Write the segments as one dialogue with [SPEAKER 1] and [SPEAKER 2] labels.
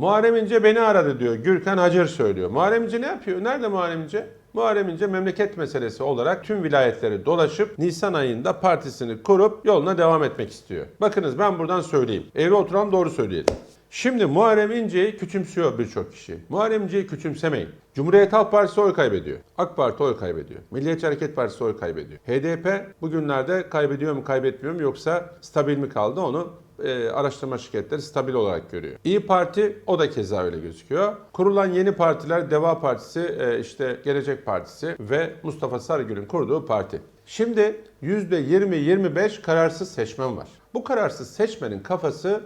[SPEAKER 1] Muharrem İnce beni aradı diyor. Gürkan Hacer söylüyor. Muharrem İnce ne yapıyor? Nerede Muharrem İnce? Muharrem İnce memleket meselesi olarak tüm vilayetleri dolaşıp Nisan ayında partisini kurup yoluna devam etmek istiyor. Bakınız ben buradan söyleyeyim. Eğri oturan doğru söyleyelim. Şimdi Muharrem İnce'yi küçümsüyor birçok kişi. Muharrem İnce'yi küçümsemeyin. Cumhuriyet Halk Partisi oy kaybediyor. AK Parti oy kaybediyor. Milliyetçi Hareket Partisi oy kaybediyor. HDP bugünlerde kaybediyor mu kaybetmiyor mu yoksa stabil mi kaldı onu e, araştırma şirketleri stabil olarak görüyor. İyi Parti o da keza öyle gözüküyor. Kurulan yeni partiler Deva Partisi, e, işte Gelecek Partisi ve Mustafa Sarıgül'ün kurduğu parti. Şimdi %20-25 kararsız seçmen var. Bu kararsız seçmenin kafası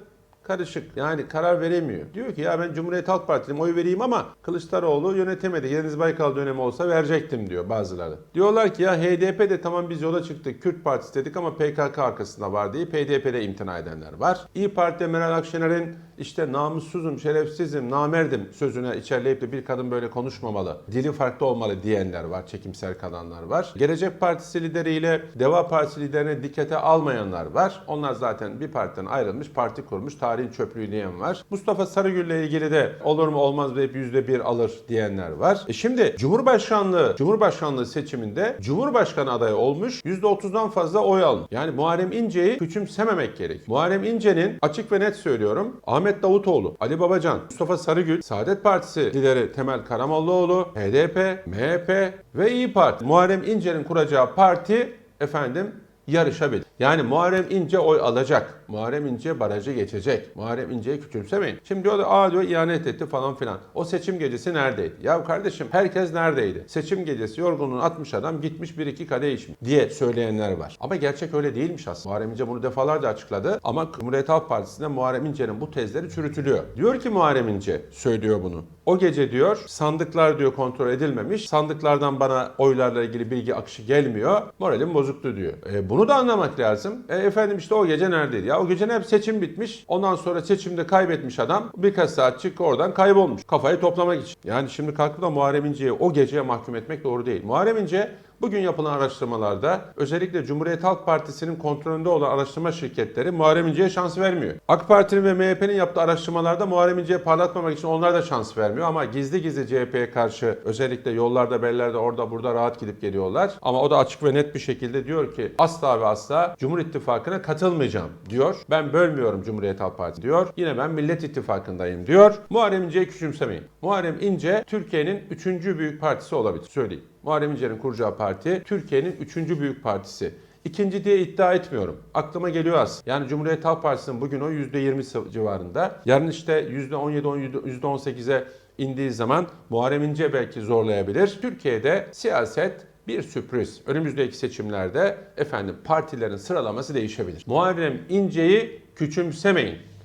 [SPEAKER 1] karışık. Yani karar veremiyor. Diyor ki ya ben Cumhuriyet Halk Partiliyim oy vereyim ama Kılıçdaroğlu yönetemedi. Deniz Baykal dönemi olsa verecektim diyor bazıları. Diyorlar ki ya HDP de tamam biz yola çıktık Kürt Partisi dedik ama PKK arkasında var deyip HDP'de imtina edenler var. İyi Parti'de Meral Akşener'in işte namussuzum, şerefsizim, namerdim sözüne içerleyip de bir kadın böyle konuşmamalı, dili farklı olmalı diyenler var, çekimsel kalanlar var. Gelecek Partisi lideriyle Deva Partisi liderine dikkate almayanlar var. Onlar zaten bir partiden ayrılmış, parti kurmuş, tarihin çöplüğü diyen var. Mustafa Sarıgül'le ilgili de olur mu olmaz deyip yüzde bir alır diyenler var. E şimdi Cumhurbaşkanlığı, Cumhurbaşkanlığı seçiminde Cumhurbaşkanı adayı olmuş, yüzde otuzdan fazla oy almış. Yani Muharrem İnce'yi küçümsememek gerek. Muharrem İnce'nin açık ve net söylüyorum Ahmet Davutoğlu, Ali Babacan, Mustafa Sarıgül, Saadet Partisi lideri Temel Karamollaoğlu, HDP, MHP ve İyi Parti. Muharrem İnce'nin kuracağı parti efendim yarışabilir. Yani Muharrem İnce oy alacak. Muharrem İnce barajı geçecek. Muharrem İnce'yi küçümsemeyin. Şimdi diyor aa diyor ihanet etti falan filan. O seçim gecesi neredeydi? Ya kardeşim herkes neredeydi? Seçim gecesi yorgunluğunu atmış adam gitmiş bir iki kadeh içmiş diye söyleyenler var. Ama gerçek öyle değilmiş aslında. Muharrem İnce bunu defalarca açıkladı. Ama Cumhuriyet Halk Partisi'nde Muharrem İnce'nin bu tezleri çürütülüyor. Diyor ki Muharrem İnce söylüyor bunu. O gece diyor sandıklar diyor kontrol edilmemiş. Sandıklardan bana oylarla ilgili bilgi akışı gelmiyor. Moralim bozuktu diyor. E, bunu da anlamak lazım. E, efendim işte o gece neredeydi? Ya o gece hep seçim bitmiş. Ondan sonra seçimde kaybetmiş adam. Birkaç saat çık oradan kaybolmuş. Kafayı toplamak için. Yani şimdi kalkıp da Muharrem İnce'yi o geceye mahkum etmek doğru değil. Muharrem İnce Bugün yapılan araştırmalarda özellikle Cumhuriyet Halk Partisi'nin kontrolünde olan araştırma şirketleri Muharrem İnce'ye şans vermiyor. AK Parti'nin ve MHP'nin yaptığı araştırmalarda Muharrem İnce'ye parlatmamak için onlar da şans vermiyor ama gizli gizli CHP'ye karşı özellikle yollarda, bellerde, orada burada rahat gidip geliyorlar. Ama o da açık ve net bir şekilde diyor ki asla ve asla Cumhur İttifakı'na katılmayacağım diyor. Ben bölmüyorum Cumhuriyet Halk Partisi diyor. Yine ben Millet İttifakı'ndayım diyor. Muharrem İnce'yi küçümsemeyin. Muharrem İnce Türkiye'nin üçüncü büyük partisi olabilir. Söyleyeyim. Muharrem İnce'nin kuracağı parti Türkiye'nin üçüncü büyük partisi. İkinci diye iddia etmiyorum. Aklıma geliyor az. Yani Cumhuriyet Halk Partisi'nin bugün o %20 civarında. Yarın işte %17, %18'e indiği zaman Muharrem İnce belki zorlayabilir. Türkiye'de siyaset bir sürpriz. Önümüzdeki seçimlerde efendim partilerin sıralaması değişebilir. Muharrem İnce'yi küçümsemeyin.